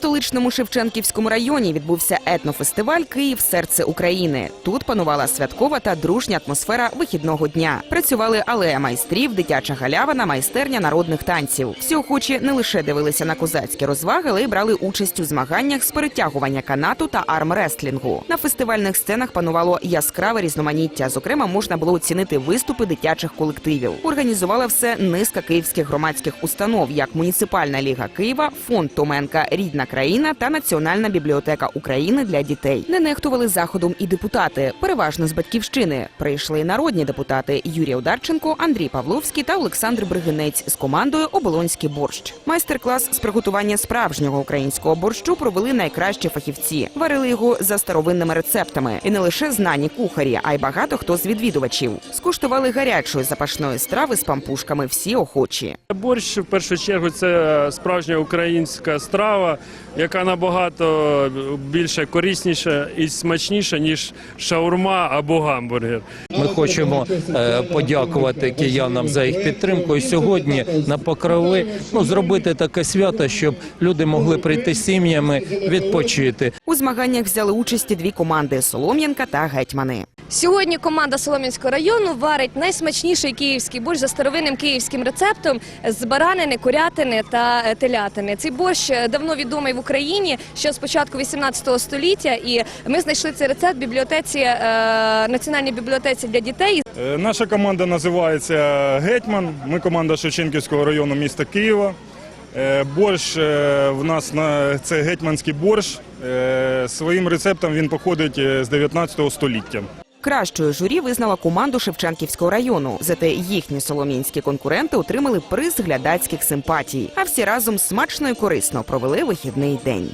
столичному Шевченківському районі відбувся етнофестиваль Київ серце України. Тут панувала святкова та дружня атмосфера вихідного дня. Працювали алея майстрів, дитяча галявина, майстерня народних танців. Всі охочі не лише дивилися на козацькі розваги, але й брали участь у змаганнях з перетягування канату та армреслінгу. На фестивальних сценах панувало яскраве різноманіття. Зокрема, можна було оцінити виступи дитячих колективів. Організувала все низка київських громадських установ, як муніципальна ліга Києва, фонд Томенка Рідна країна та Національна бібліотека України для дітей. Не нехтували заходом і депутати, переважно з батьківщини. Прийшли народні депутати Юрій Одарченко, Андрій Павловський та Олександр Бригинець з командою Оболонський борщ. Майстер-клас з приготування справжнього українського борщу провели найкращі фахівці. Варили його за старовинними рецептами, і не лише знані кухарі, а й багато хто з відвідувачів. Скуштували гарячої запашної страви з пампушками всі охочі. Борщ в першу чергу це справжня українська страва, яка набагато більше корисніша і смачніша, ніж шаурма або гамбургер. Ми хочемо е, подякувати киянам за їх підтримку. І сьогодні на покрови ну зробити таке свято, щоб люди могли прийти з сім'ями відпочити. У змаганнях взяли участь і дві команди Солом'янка та Гетьмани. Сьогодні команда Солом'янського району варить найсмачніший київський борщ за старовинним київським рецептом з баранини, курятини та е, телятини. Цей борщ е, давно відомий в Україні ще з початку 18 століття, і ми знайшли цей рецепт в бібліотеці е, Національній бібліотеці для дітей. Наша команда називається Гетьман. Ми команда Шевченківського району міста Києва. Борщ в нас на це гетьманський борщ. Своїм рецептом він походить з 19 століття. Кращою журі визнала команду Шевченківського району. Зате їхні соломінські конкуренти отримали приз глядацьких симпатій. А всі разом смачно і корисно провели вихідний день.